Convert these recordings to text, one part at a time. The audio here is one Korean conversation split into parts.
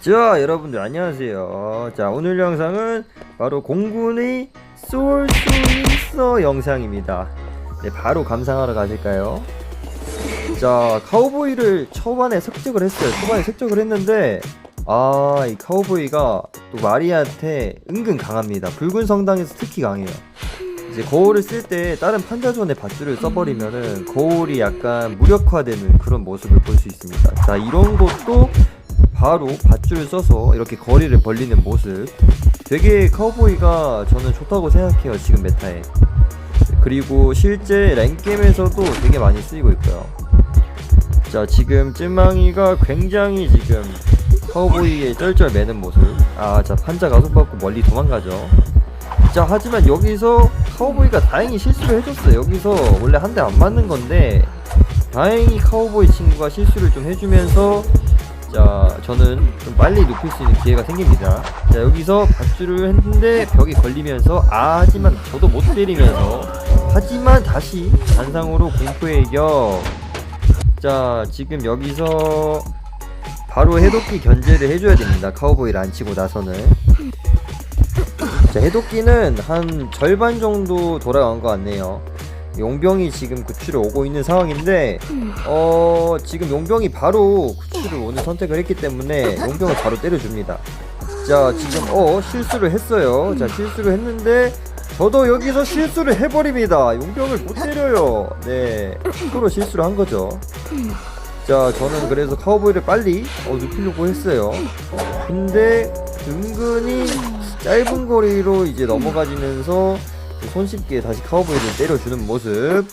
자 여러분들 안녕하세요. 자 오늘 영상은 바로 공군의 쏠 수 있어 영상입니다. 네 바로 감상하러 가실까요? 자 카우보이를 초반에 습득을 했어요. 초반에 습득을 했는데 아 이 카우보이가 또 마리한테 은근 강합니다. 붉은 성당에서 특히 강해요. 이제 거울을 쓸 때 다른 판자존의 밧줄을 써버리면은 거울이 약간 무력화되는 그런 모습을 볼 수 있습니다. 자 이런 것도 바로 밧줄을 써서 이렇게 거리를 벌리는 모습. 되게 카우보이가 저는 좋다고 생각해요 지금 메타에. 그리고 실제 랭겜에서도 되게 많이 쓰이고 있고요. 자 지금 찐망이가 굉장히 지금 카우보이의 쩔쩔 매는 모습. 아자 판자 가속받고 멀리 도망가죠. 자 하지만 여기서 카우보이가 다행히 실수를 해줬어요. 여기서 원래 한 대 안 맞는 건데 다행히 카우보이 친구가 실수를 좀 해주면서 자 저는 좀 빨리 눕힐 수 있는 기회가 생깁니다. 자 여기서 밧줄을 했는데 벽에 걸리면서 아 하지만 저도 못 때리면서 하지만 다시 단상으로 공포의 이격. 자 지금 여기서 바로 해독기 견제를 해줘야 됩니다. 카우보이를 안 치고 나서는. 자 해독기는 한 절반 정도 돌아간 것 같네요. 용병이 지금 구출을 오고 있는 상황인데 어 지금 용병이 바로 구출을 오는 선택을 했기 때문에 용병을 바로 때려줍니다. 자 지금 어 실수를 했어요. 자 실수를 했는데 저도 여기서 실수를 해버립니다. 용병을 못 때려요. 네 서로 실수를 한 거죠. 자 저는 그래서 카우보이를 빨리 어, 눕히려고 했어요. 근데 은근히 짧은 거리로 이제 넘어가지면서 손쉽게 다시 카우보이를 때려주는 모습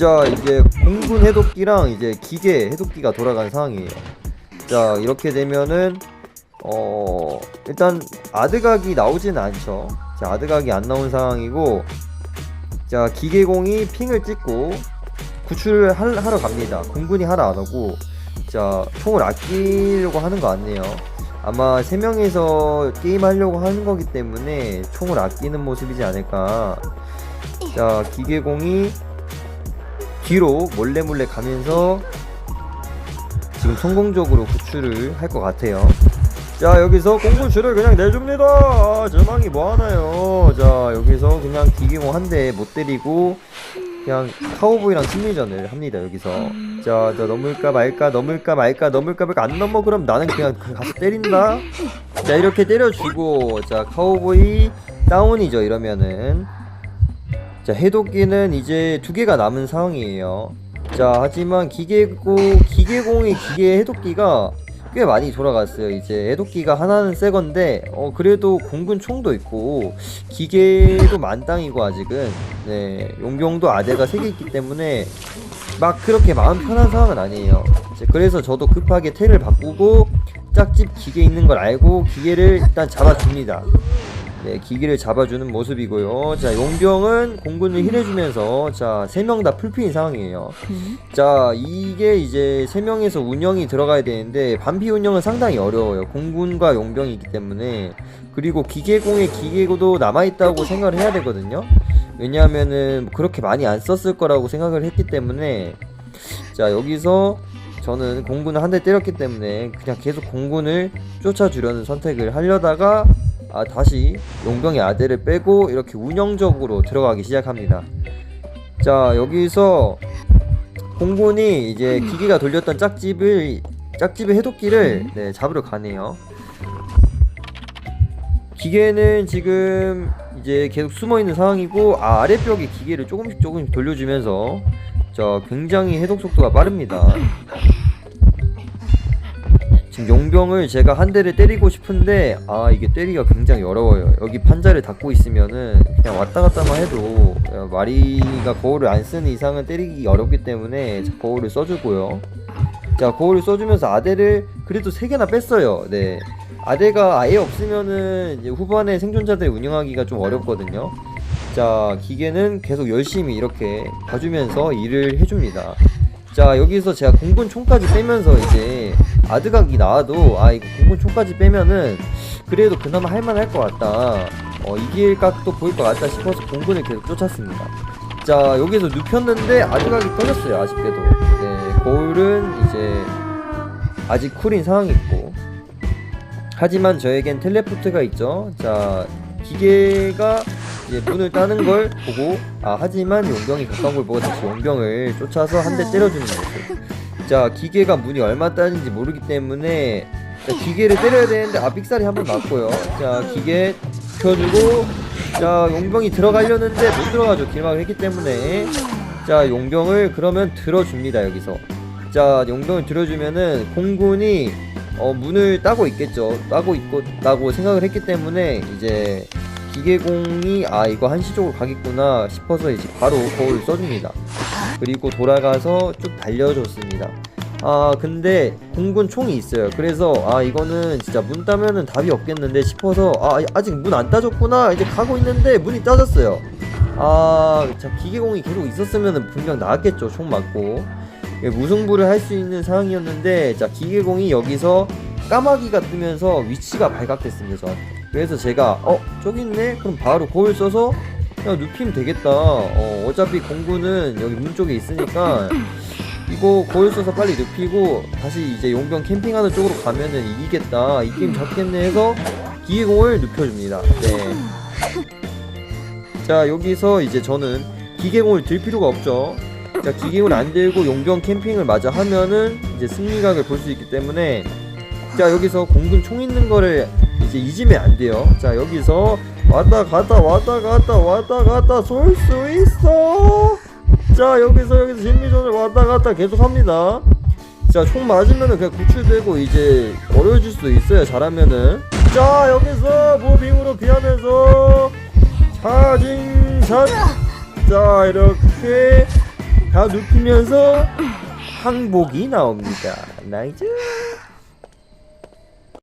자 이제 공군 해독기랑 이제 기계 해독기가 돌아간 상황이에요. 자 이렇게 되면은 어 일단 아드각이 나오지는 않죠. 자 아드각이 안 나온 상황이고 자 기계공이 핑을 찍고 구출을 할- 하러 갑니다. 공군이 하러 안 오고 자 총을 아끼려고 하는 거 같네요. 아마 세 명이서 게임 하려고 하는 거기 때문에 총을 아끼는 모습이지 않을까. 자 기계공이 뒤로 몰래 몰래 가면서 지금 성공적으로 구출을 할 것 같아요. 자 여기서 공구줄을 그냥 내줍니다. 아, 제망이 뭐 하나요? 자 여기서 그냥 기계공 한 대 못 때리고 그냥 카우보이랑 심리전을 합니다 여기서. 자, 자 넘을까 말까 넘을까 말까 넘을까 말까 안 넘어 그럼 나는 그냥 가서 때린다. 자 이렇게 때려주고 자 카우보이 다운이죠 이러면은 자 해독기는 이제 두 개가 남은 상황이에요. 자 하지만 기계고 기계공의 기계 해독기가 꽤 많이 돌아갔어요. 이제 해독기가 하나는 새 건데 어 그래도 공군 총도 있고 기계도 만땅이고 아직은. 네 용병도 아대가 세 개 있기 때문에 막 그렇게 마음 편한 상황은 아니에요. 그래서 저도 급하게 텔을 바꾸고 짝집 기계 있는 걸 알고 기계를 일단 잡아줍니다 네, 기기를 잡아주는 모습이고요. 자, 용병은 공군을 힐해주면서 자, 세 명 다 풀피인 상황이에요. 자, 이게 이제 세 명에서 운영이 들어가야 되는데 반피 운영은 상당히 어려워요. 공군과 용병이 있기 때문에 그리고 기계공의 기계고도 남아있다고 생각을 해야 되거든요. 왜냐하면은 그렇게 많이 안 썼을 거라고 생각을 했기 때문에 자, 여기서 저는 공군을 한 대 때렸기 때문에 그냥 계속 공군을 쫓아주려는 선택을 하려다가 아 다시 용병의 아대를 빼고 이렇게 운영적으로 들어가기 시작합니다. 자 여기서 공군이 이제 기계가 돌렸던 짝집을 짝집의 해독기를 네, 잡으러 가네요. 기계는 지금 이제 계속 숨어 있는 상황이고 아, 아래벽에 기계를 조금씩 조금씩 돌려주면서 자 굉장히 해독 속도가 빠릅니다. 용병을 제가 한 대를 때리고 싶은데 아 이게 때리기가 굉장히 어려워요. 여기 판자를 닫고 있으면은 그냥 왔다 갔다만 해도 어, 마리가 거울을 안 쓰는 이상은 때리기 어렵기 때문에 자, 거울을 써주고요. 자 거울을 써주면서 아대를 그래도 세 개나 뺐어요. 네. 아대가 아예 없으면은 후반에 생존자들 운영하기가 좀 어렵거든요. 자 기계는 계속 열심히 이렇게 봐주면서 일을 해줍니다. 자 여기서 제가 공군 총까지 빼면서 이제 아드각이 나와도 아 이거 공군 총까지 빼면은 그래도 그나마 할만할 것 같다 어 이길 각도 보일 것 같다 싶어서 공군을 계속 쫓았습니다 자 여기서 눕혔는데 아드각이 터졌어요 아쉽게도 네 거울은 이제 아직 쿨인 상황이고 하지만 저에겐 텔레포트가 있죠. 자 기계가 이제 문을 따는 걸 보고 아 하지만 용병이 가까운 걸 보고 다시 용병을 쫓아서 한 대 때려주는 모습. 자 기계가 문이 얼마 따는지 모르기 때문에 자, 기계를 때려야 되는데 아 삑사리 한 번 맞고요. 자 기계 켜주고 자 용병이 들어가려는데 못 들어가죠. 길막을 했기 때문에 자 용병을 그러면 들어줍니다 여기서. 자 용병을 들어주면은 공군이 어, 문을 따고 있겠죠. 따고 있고 따고 생각을 했기 때문에 이제 기계공이 아 이거 한시 쪽으로 가겠구나 싶어서 이제 바로 거울을 써줍니다. 그리고 돌아가서 쭉 달려줬습니다. 아 근데 공군 총이 있어요. 그래서 아 이거는 진짜 문 따면은 답이 없겠는데 싶어서 아 아직 문 안 따졌구나 이제 가고 있는데 문이 따졌어요. 아자 기계공이 계속 있었으면은 분명 나왔겠죠 총 맞고 예, 무승부를 할 수 있는 상황이었는데 자 기계공이 여기서 까마귀가 뜨면서 위치가 발각됐습니다 저한테 그래서 제가 어 저기 있네 그럼 바로 거울 써서 그냥 눕히면 되겠다. 어 어차피 공군은 여기 문 쪽에 있으니까 이거 거울 써서 빨리 눕히고 다시 이제 용병 캠핑하는 쪽으로 가면은 이기겠다. 이 게임 잡겠네 해서 기계공을 눕혀줍니다. 네. 자 여기서 이제 저는 기계공을 들 필요가 없죠. 자 기계공을 안 들고 용병 캠핑을 마저 하면은 이제 승리각을 볼 수 있기 때문에 자 여기서 공군 총 있는 거를 이제 잊으면 안 돼요. 자 여기서 왔다 갔다 왔다 갔다 왔다 갔다 쏠 수 있어. 자 여기서 여기서 심리전을 왔다 갔다 계속 합니다. 자 총 맞으면은 그냥 구출되고 이제 어려워질 수도 있어요 잘하면은. 자 여기서 무빙으로 피하면서 차징샷. 자 이렇게 다 눕히면서 항복이 나옵니다. 나이스